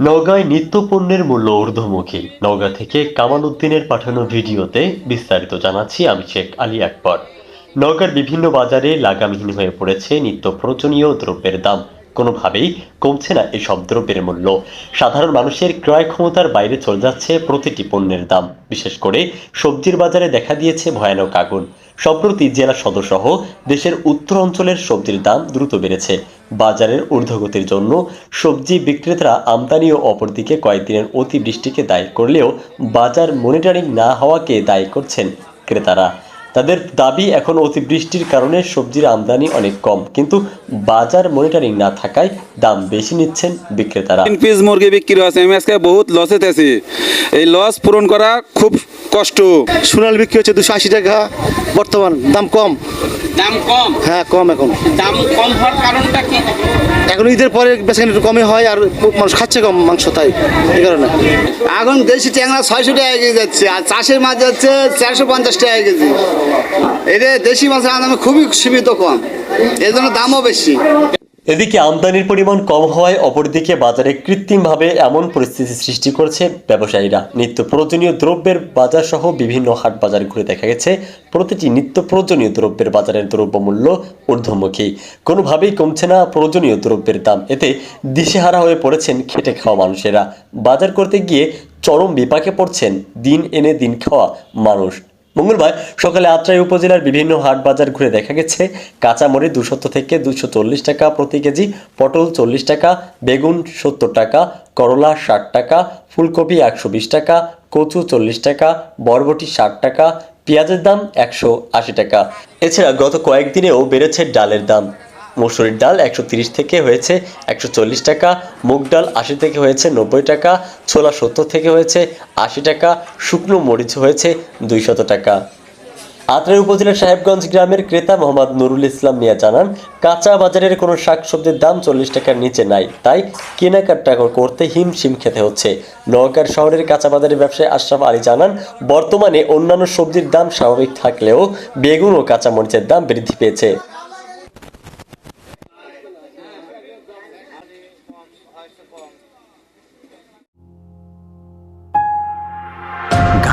নওগাঁয় নিত্য পণ্যের মূল্য ঊর্ধ্বমুখী। নওগাঁ থেকে কামাল উদ্দিনের পাঠানো ভিডিওতে বিস্তারিত জানাচ্ছি আমি শেখ আলী আকবর। নওগাঁর বিভিন্ন বাজারে লাগামহীন হয়ে পড়েছে নিত্য প্রয়োজনীয় দ্রব্যের দাম। কোনোভাবেই কমছে না এসব দ্রব্যের মূল্য। সাধারণ মানুষের ক্রয় ক্ষমতার বাইরে চলে যাচ্ছে প্রতিটি পণ্যের দাম। বিশেষ করে সবজির বাজারে দেখা দিয়েছে ভয়ানক আগুন। সম্প্রতি জেলা সদরসহ দেশের উত্তর অঞ্চলের সবজির দাম দ্রুত বেড়েছে। বাজারের ঊর্ধ্বগতির জন্য সবজি বিক্রেতারা আমদানি ও অপরদিকে কয়েকদিনের অতিবৃষ্টিকে দায়ী করলেও বাজার মনিটরিং না হওয়াকে দায়ী করছেন ক্রেতারা। তাদের দাবি এখন অতিবৃষ্টির কারণে সবজির আমদানি অনেক কম। কিন্তু বাজার মনিটরিং না থাকায় দাম বেশি নিচ্ছেন বিক্রেতারা। তিন পিস মুরগি বিক্রি হয়েছে। আমি আজকে বহুত লসে আছি। এই লস পূরণ করা খুব কষ্ট। সোনাল বিক্রি হচ্ছে দুশো আশি টাকা। বর্তমান দাম কম। দাম কম? হ্যাঁ কম এখন। দাম কম হওয়ার কারণটা কি? এখন ঈদের পরে বেশি একটু কমে হয় আর মানুষ খাচ্ছে কম মাংস তাই, এই কারণে। এখন দেশি ট্যাংরা ছয়শো টাকা কেজি যাচ্ছে, আর চাষের মাছ যাচ্ছে চারশো পঞ্চাশ টাকা কেজি। এদের দেশি মাছের দাম খুবই সীমিত কম, এর জন্য দামও বেশি। এদিকে আমদানির পরিমাণ কম হওয়ায় অপরদিকে বাজারে কৃত্রিমভাবে এমন পরিস্থিতি সৃষ্টি করছে ব্যবসায়ীরা। নিত্য প্রয়োজনীয় দ্রব্যের বাজার সহ বিভিন্ন হাট বাজার ঘুরে দেখা গেছে। প্রতিটি নিত্য প্রয়োজনীয় দ্রব্যের বাজারের দ্রব্যমূল্য ঊর্ধ্বমুখী। কোনোভাবেই কমছে না প্রয়োজনীয় দ্রব্যের দাম। এতে দিশেহারা হয়ে পড়েছেন খেটে খাওয়া মানুষেরা। বাজার করতে গিয়ে চরম বিপাকে পড়ছেন দিন এনে দিন খাওয়া মানুষ। মঙ্গলবার সকালে আত্রাই উপজেলার বিভিন্ন হাট বাজার ঘুরে দেখা গেছে। কাঁচামরি দুশত থেকে দুশো চল্লিশ টাকা, প্রতি কেজি পটল চল্লিশ টাকা, বেগুন সত্তর টাকা, করলা ষাট টাকা, ফুলকপি একশো বিশ টাকা, কচু চল্লিশ টাকা, বরবটি ষাট টাকা, পেঁয়াজের দাম একশো আশি টাকা। এছাড়া গত কয়েকদিনেও বেড়েছে ডালের দাম। মসুরির ডাল একশো থেকে হয়েছে একশো চল্লিশ টাকা, মুগ ডাল আশি থেকে হয়েছে নব্বই টাকা, ছোলা সত্তর থেকে হয়েছে আশি টাকা, শুকনো মরিচ হয়েছে দুইশত টাকা। আত্রাই উপজেলার সাহেবগঞ্জ গ্রামের ক্রেতা মোহাম্মদ নুরুল ইসলাম মিয়া জানান, কাঁচা বাজারের কোনো শাকসবজির দাম চল্লিশ টাকার নিচে নাই, তাই কেনাকাটা করতে হিমশিম খেতে হচ্ছে। নওগাঁর শহরের কাঁচা বাজারের ব্যবসায়ী আশরাফ আলী জানান, বর্তমানে অন্যান্য সবজির দাম স্বাভাবিক থাকলেও বেগুন ও কাঁচামরিচের দাম বৃদ্ধি পেয়েছে।